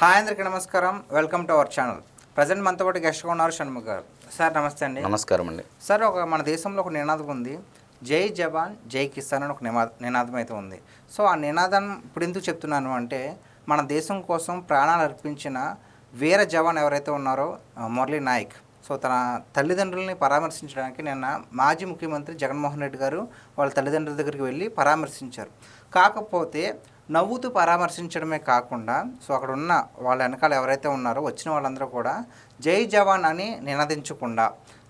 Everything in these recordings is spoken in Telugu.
హాయ్ అందరికీ నమస్కారం. Welcome to our channel present మనతో పాటు గెస్ట్గా ఉన్నారు షణ్ముఖ్ గారు. సార్ నమస్తే అండి. నమస్కారం అండి. సార్ ఒక మన దేశంలో ఒక నినాదం ఉంది. జై జవాన్ జై కిసాన్ అని ఒక నినాదం అయితే ఉంది. సో ఆ నినాదం ఇప్పుడు ఎందుకు చెప్తున్నాను అంటే మన దేశం కోసం ప్రాణాలు అర్పించిన వీర జవాన్ ఎవరైతే ఉన్నారో మురళీ నాయక్. సో తన తల్లిదండ్రులని పరామర్శించడానికి నిన్న మాజీ ముఖ్యమంత్రి జగన్మోహన్ రెడ్డి గారు వాళ్ళ తల్లిదండ్రుల దగ్గరికి వెళ్ళి పరామర్శించారు. కాకపోతే నవ్వుతూ పరామర్శించడమే కాకుండా సో అక్కడ ఉన్న వాళ్ళ వెనకాల ఎవరైతే ఉన్నారో వచ్చిన వాళ్ళందరూ కూడా జై జవాన్ అని నినదించకుండా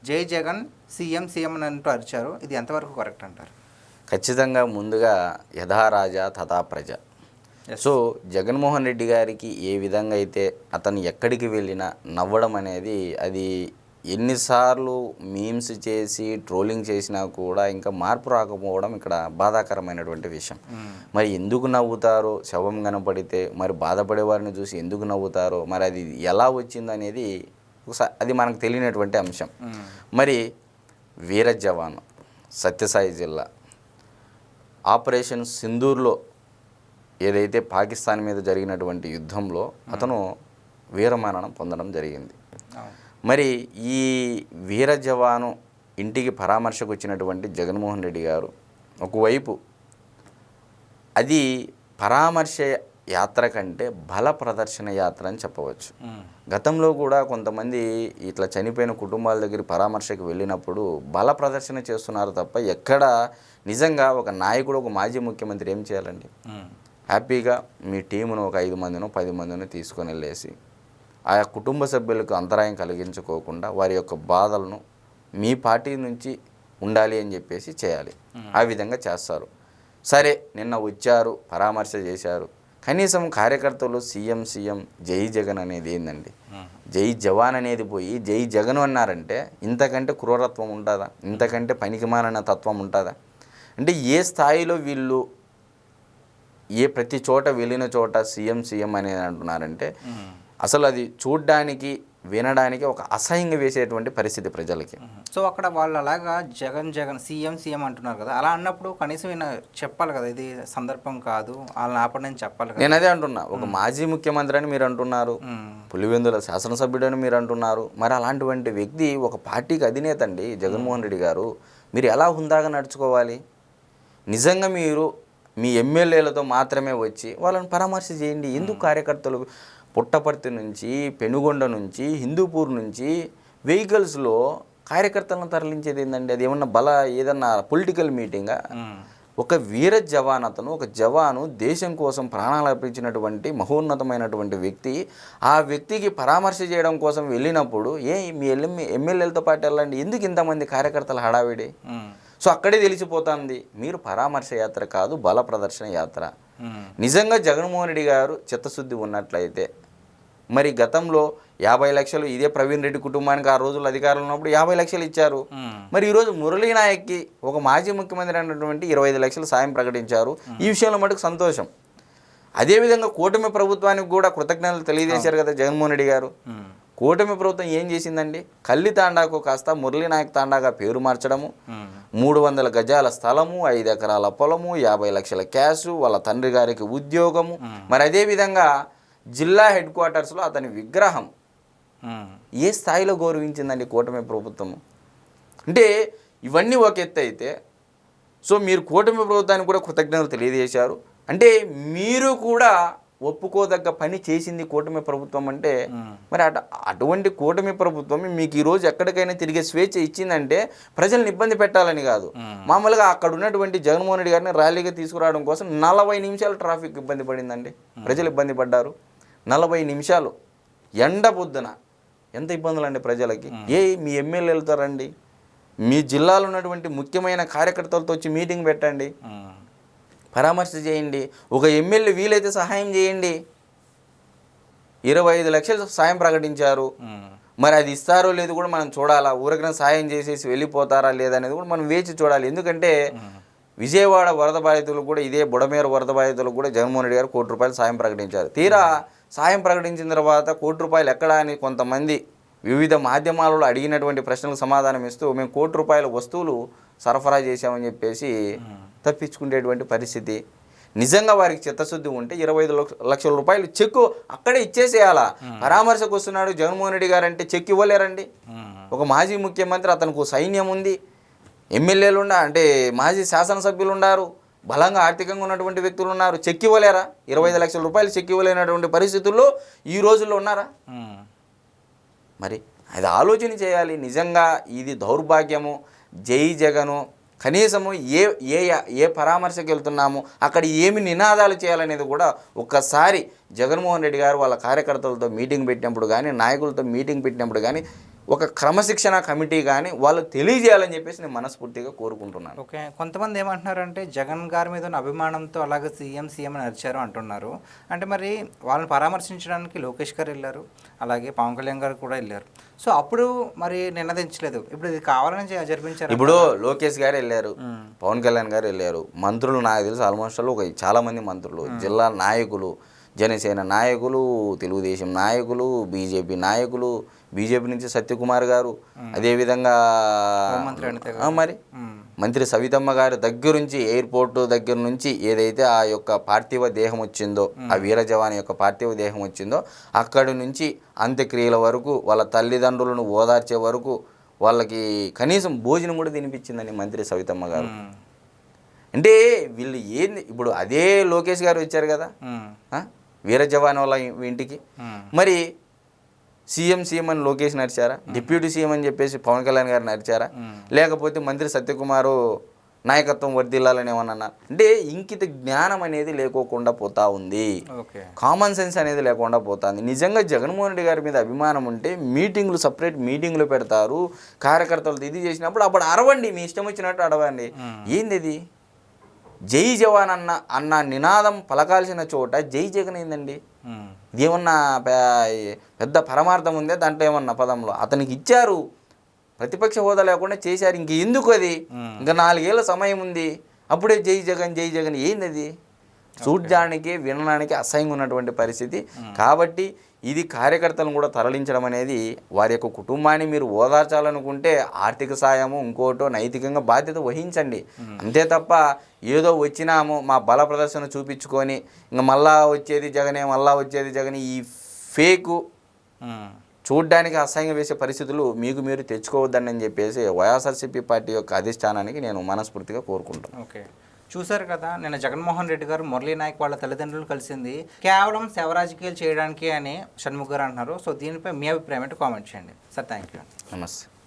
జై జగన్ సీఎం సీఎం అని అంటూ అరిచారు. ఇది ఎంతవరకు కరెక్ట్ అంటారు? ఖచ్చితంగా ముందుగా యథా రాజా తథా ప్రజ. సో జగన్మోహన్ రెడ్డి గారికి ఏ విధంగా అయితే అతను ఎక్కడికి వెళ్ళినా నవ్వడం అనేది అది ఎన్నిసార్లు మీమ్స్ చేసి ట్రోలింగ్ చేసినా కూడా ఇంకా మార్పు రాకపోవడం ఇక్కడ బాధాకరమైనటువంటి విషయం. మరి ఎందుకు నవ్వుతారో శవం కనపడితే మరి బాధపడే వారిని చూసి ఎందుకు నవ్వుతారో మరి అది ఎలా వచ్చింది అనేది ఒకసారి అది మనకు తెలియనటువంటి అంశం. మరి వీర జవాన్ సత్యసాయి జిల్లా ఆపరేషన్ సింధూర్లో ఏదైతే పాకిస్తాన్ మీద జరిగినటువంటి యుద్ధంలో అతను వీరమరణం పొందడం జరిగింది. మరి ఈ వీర జవాను ఇంటికి పరామర్శకు వచ్చినటువంటి జగన్మోహన్ రెడ్డి గారు ఒకవైపు అది పరామర్శ యాత్ర కంటే బల ప్రదర్శన యాత్ర అని చెప్పవచ్చు. గతంలో కూడా కొంతమంది ఇట్లా చనిపోయిన కుటుంబాల దగ్గర పరామర్శకు వెళ్ళినప్పుడు బల ప్రదర్శన చేస్తున్నారు తప్ప ఎక్కడ నిజంగా ఒక నాయకుడు ఒక మాజీ ముఖ్యమంత్రి ఏం చేయాలండి. హ్యాపీగా మీ టీమును ఒక ఐదు మందినో పది మందినో తీసుకొని వెళ్ళేసి ఆయా కుటుంబ సభ్యులకు అంతరాయం కలిగించుకోకుండా వారి యొక్క బాధలను మీ పార్టీ నుంచి ఉండాలి అని చెప్పేసి చేయాలి. ఆ విధంగా చేస్తారు. సరే నిన్న వచ్చారు పరామర్శ చేశారు. కనీసం కార్యకర్తలు సీఎం సీఎం జై జగన్ అనేది ఏందండి. జై జవాన్ అనేది పోయి జై జగన్ అన్నారంటే ఇంతకంటే క్రూరత్వం ఉంటుందా? ఇంతకంటే పనికిమాలిన తత్వం ఉంటుందా? అంటే ఏ స్థాయిలో వీళ్ళు ఏ ప్రతి చోట వెళ్ళిన చోట సీఎం సీఎం అనేది అంటున్నారంటే. అసలు అది చూడ్డానికి వినడానికి ఒక అసహ్యంగా వేసేటువంటి పరిస్థితి ప్రజలకి. సో అక్కడ వాళ్ళు అలాగా జగన్ జగన్ సీఎం సీఎం అంటున్నారు కదా. అలా అన్నప్పుడు కనీసం చెప్పాలి కదా ఇది సందర్భం కాదు. వాళ్ళని ఆపడని చెప్పాలి కదా. నేను అదే అంటున్నా. ఒక మాజీ ముఖ్యమంత్రి అని మీరు అంటున్నారు. పులివెందుల శాసనసభ్యుడని మీరు అంటున్నారు. మరి అలాంటివంటి వ్యక్తి ఒక పార్టీకి అధినేత అండి జగన్మోహన్ రెడ్డి గారు. మీరు ఎలా హుందాగా నడుచుకోవాలి? నిజంగా మీరు మీ ఎమ్మెల్యేలతో మాత్రమే వచ్చి వాళ్ళని పరామర్శ చేయండి. ఎందుకు కార్యకర్తలు పుట్టపర్తి నుంచి పెనుగొండ నుంచి హిందూపూర్ నుంచి వెహికల్స్లో కార్యకర్తలను తరలించేది ఏంటండి అది ఏమన్నా బల ఏదన్నా పొలిటికల్ మీటింగా. ఒక వీర జవాన్ అతను ఒక జవాను దేశం కోసం ప్రాణాలు అర్పించినటువంటి మహోన్నతమైనటువంటి వ్యక్తి ఆ వ్యక్తికి పరామర్శ చేయడం కోసం వెళ్ళినప్పుడు ఏ మీ ఎల్ఎం ఎమ్మెల్యేలతో పాటు వెళ్ళండి ఎందుకు ఇంతమంది కార్యకర్తల హడావిడి. సో అక్కడే తెలిసిపోతుంది మీరు పరామర్శ యాత్ర కాదు బల ప్రదర్శన యాత్ర. నిజంగా జగన్మోహన్ రెడ్డి గారు చిత్తశుద్ధి ఉన్నట్లయితే మరి గతంలో యాభై లక్షలు ఇదే ప్రవీణ్ రెడ్డి కుటుంబానికి ఆ రోజుల్లో అధికారంలో ఉన్నప్పుడు యాభై లక్షలు ఇచ్చారు. మరి ఈరోజు మురళీ నాయక్కి ఒక మాజీ ముఖ్యమంత్రి అయినటువంటి ఇరవై ఐదు లక్షల సాయం ప్రకటించారు. ఈ విషయంలో మటుకు సంతోషం. అదేవిధంగా కూటమి ప్రభుత్వానికి కూడా కృతజ్ఞతలు తెలియజేశారు కదా జగన్మోహన్ రెడ్డి గారు. కూటమి ప్రభుత్వం ఏం చేసిందండి? కల్లి తాండాకు కాస్త మురళీ నాయక్ తాండాగా పేరు మార్చడము. మూడు వందల గజాల స్థలము ఐదు ఎకరాల పొలము యాభై లక్షల క్యాషు వాళ్ళ తండ్రి గారికి ఉద్యోగము. మరి అదేవిధంగా జిల్లా హెడ్ క్వార్టర్స్లో అతని విగ్రహం. ఏ స్థాయిలో గౌరవించిందండి కూటమి ప్రభుత్వము అంటే ఇవన్నీ ఒక ఎత్తు అయితే సో మీరు కూటమి ప్రభుత్వానికి కూడా కృతజ్ఞతలు తెలియజేశారు అంటే మీరు కూడా ఒప్పుకోదగ్గ పని చేసింది కూటమి ప్రభుత్వం అంటే. మరి అట అటువంటి కూటమి ప్రభుత్వం మీకు ఈరోజు ఎక్కడికైనా తిరిగే స్వేచ్ఛ ఇచ్చిందంటే ప్రజల్ని ఇబ్బంది పెట్టాలని కాదు మ్మ్. మామూలుగా అక్కడ ఉన్నటువంటి జగన్మోహన్ రెడ్డి గారిని ర్యాలీగా తీసుకురావడం కోసం నలభై నిమిషాలు ట్రాఫిక్ ఇబ్బంది పడిందండి ప్రజలు ఇబ్బంది పడ్డారు నలభై నిమిషాలు ఎండ పొద్దున. ఎంత ఇబ్బందులు అండి ప్రజలకి ఏ మీ ఎమ్మెల్యేలతో రండి మీ జిల్లాలో ఉన్నటువంటి ముఖ్యమైన కార్యకర్తలతో వచ్చి మీటింగ్ పెట్టండి. పరామర్శ చేయండి. ఒక ఎమ్మెల్యే వీలైతే సహాయం చేయండి. ఇరవై ఐదు లక్షలు సాయం ప్రకటించారు. మరి అది ఇస్తారో లేదో కూడా మనం చూడాలా? ఊరికైనా సాయం చేసేసి వెళ్ళిపోతారా లేదనేది కూడా మనం వేచి చూడాలి. ఎందుకంటే విజయవాడ వరద బాధితులు కూడా ఇదే బుడమేర వరద బాధితులకు కూడా జగన్మోహన్ రెడ్డి గారు కోటి రూపాయలు సాయం ప్రకటించారు. తీరా సాయం ప్రకటించిన తర్వాత కోటి రూపాయలు ఎక్కడా అని కొంతమంది వివిధ మాధ్యమాలలో అడిగినటువంటి ప్రశ్నలకు సమాధానం ఇస్తూ మేము కోటి రూపాయల వస్తువులు సరఫరా చేశామని చెప్పేసి తప్పించుకునేటువంటి పరిస్థితి. నిజంగా వారికి చిత్తశుద్ధి ఉంటే ఇరవై ఐదు లక్ష- లక్షల రూపాయలు చెక్కు అక్కడే ఇచ్చేసేయాలా? పరామర్శకు వస్తున్నాడు జగన్మోహన్ రెడ్డి గారు అంటే చెక్ ఇవ్వలేరండి. ఒక మాజీ ముఖ్యమంత్రి అతనికి సైన్యం ఉంది. ఎమ్మెల్యేలు ఉండ అంటే మాజీ శాసనసభ్యులు ఉన్నారు బలంగా ఆర్థికంగా ఉన్నటువంటి వ్యక్తులు ఉన్నారు. చెక్ ఇవ్వలేరా? ఇరవై ఐదు లక్షల రూపాయలు చెక్ ఇవ్వలేనటువంటి పరిస్థితుల్లో ఈ రోజుల్లో ఉన్నారా? మరి అది ఆలోచన చేయాలి. నిజంగా ఇది దౌర్భాగ్యము. జై జగను. కనీసము ఏ ఏ ఏ పరామర్శకు వెళ్తున్నాము? అక్కడ ఏమి నినాదాలు చేయాలనేది కూడా ఒక్కసారి జగన్మోహన్ రెడ్డి గారు వాళ్ళ కార్యకర్తలతో మీటింగ్ పెట్టినప్పుడు కానీ నాయకులతో మీటింగ్ పెట్టినప్పుడు కానీ ఒక క్రమశిక్షణ కమిటీ కానీ వాళ్ళు తెలియజేయాలని చెప్పేసి నేను మనస్ఫూర్తిగా కోరుకుంటున్నాను. ఓకే. కొంతమంది ఏమంటున్నారంటే జగన్ గారి మీద ఉన్న అభిమానంతో అలాగే సీఎం సీఎం అని అరిచారు అంటున్నారు. అంటే మరి వాళ్ళని పరామర్శించడానికి లోకేష్ గారు వెళ్ళారు అలాగే పవన్ కళ్యాణ్ గారు కూడా వెళ్ళారు. సో అప్పుడు మరి నిన్నదించలేదు ఇప్పుడు ఇది కావాలని జరిపించారు ఇప్పుడు లోకేష్ గారు వెళ్ళారు పవన్ కళ్యాణ్ గారు వెళ్ళారు. మంత్రులు నాకు తెలుసు ఆల్మోస్ట్ ఆల్ ఒక చాలా మంది మంత్రులు జిల్లా నాయకులు జనసేన నాయకులు తెలుగుదేశం నాయకులు బీజేపీ నాయకులు బీజేపీ నుంచి సత్యకుమార్ గారు అదేవిధంగా మరి. మంత్రి సవితమ్మ గారి దగ్గర నుంచి ఎయిర్పోర్ట్ దగ్గర నుంచి ఏదైతే ఆ యొక్క పార్థివ దేహం వచ్చిందో ఆ వీర జవాన్ యొక్క పార్థివ దేహం వచ్చిందో అక్కడి నుంచి అంత్యక్రియల వరకు వాళ్ళ తల్లిదండ్రులను ఓదార్చే వరకు వాళ్ళకి కనీసం భోజనం కూడా తినిపించిందని మంత్రి సవితమ్మ గారు. అంటే వీళ్ళు ఏంది? ఇప్పుడు అదే లోకేష్ గారు వచ్చారు కదా? వీర జవాన్ వాళ్ళ ఇంటికి. మరి సీఎం సీఎం అని లోకేష్ నడిచారా? డిప్యూటీ సీఎం అని చెప్పేసి పవన్ కళ్యాణ్ గారు నడిచారా. లేకపోతే మంత్రి సత్యకుమారు నాయకత్వం వర్దిల్లాలని ఏమన్నా? అంటే ఇంకిత జ్ఞానం అనేది లేకోకుండా పోతా ఉంది. కామన్ సెన్స్ అనేది లేకుండా పోతుంది నిజంగా జగన్మోహన్ రెడ్డి గారి మీద అభిమానం ఉంటే మీటింగ్లు సపరేట్ మీటింగ్లు పెడతారు. కార్యకర్తలు ఇది చేసినప్పుడు అప్పుడు అరవండి మీ ఇష్టం వచ్చినట్టు అడవండి. ఏంది ఇది? జై జవాన్ అన్న అన్న నినాదం పలకాల్సిన చోట జై జగన్ ఏందండి. ఇదేమన్నా పే- పెద్ద పరమార్థం ఉందే దాంట్లో ఏమన్నా పదంలో? అతనికి ఇచ్చారు. ప్రతిపక్ష హోదా లేకుండా చేశారు. ఇంక ఎందుకు అది? ఇంకా నాలుగేళ్ళ సమయం ఉంది. అప్పుడే జై జగన్ జై జగన్ ఏంది అది చూడ్డానికి వినడానికి అసహ్యంగా ఉన్నటువంటి పరిస్థితి. కాబట్టి ఇది కార్యకర్తలను కూడా తరలించడం అనేది వారి యొక్క కుటుంబాన్ని మీరు ఓదార్చాలనుకుంటే ఆర్థిక సాయము ఇంకోటో నైతికంగా బాధ్యత వహించండి. అంతే తప్ప ఏదో వచ్చినాము మా బల ప్రదర్శన చూపించుకొని ఇంకా మళ్ళా వచ్చేది జగనే మళ్ళా వచ్చేది జగనే ఈ ఫేకు. చూడ్డానికి అసహ్యంగా వేసే పరిస్థితులు మీకు మీరు తెచ్చుకోవద్దని అని చెప్పేసి వైఎస్ఆర్సీపీ పార్టీ యొక్క అధిష్టానానికి నేను మనస్ఫూర్తిగా కోరుకుంటాను ఓకే. చూశారు కదా నిన్న జగన్మోహన్ రెడ్డి గారు మురళీ నాయక్ వాళ్ళ తల్లిదండ్రులు కలిసింది. కేవలం శవ రాజకీయాలు చేయడానికి అని షణ్ముఖ్ గారు అంటున్నారు. సో దీనిపై మీ అభిప్రాయం ఏంటో? కామెంట్ చేయండి. సార్ థ్యాంక్ యూ నమస్తే.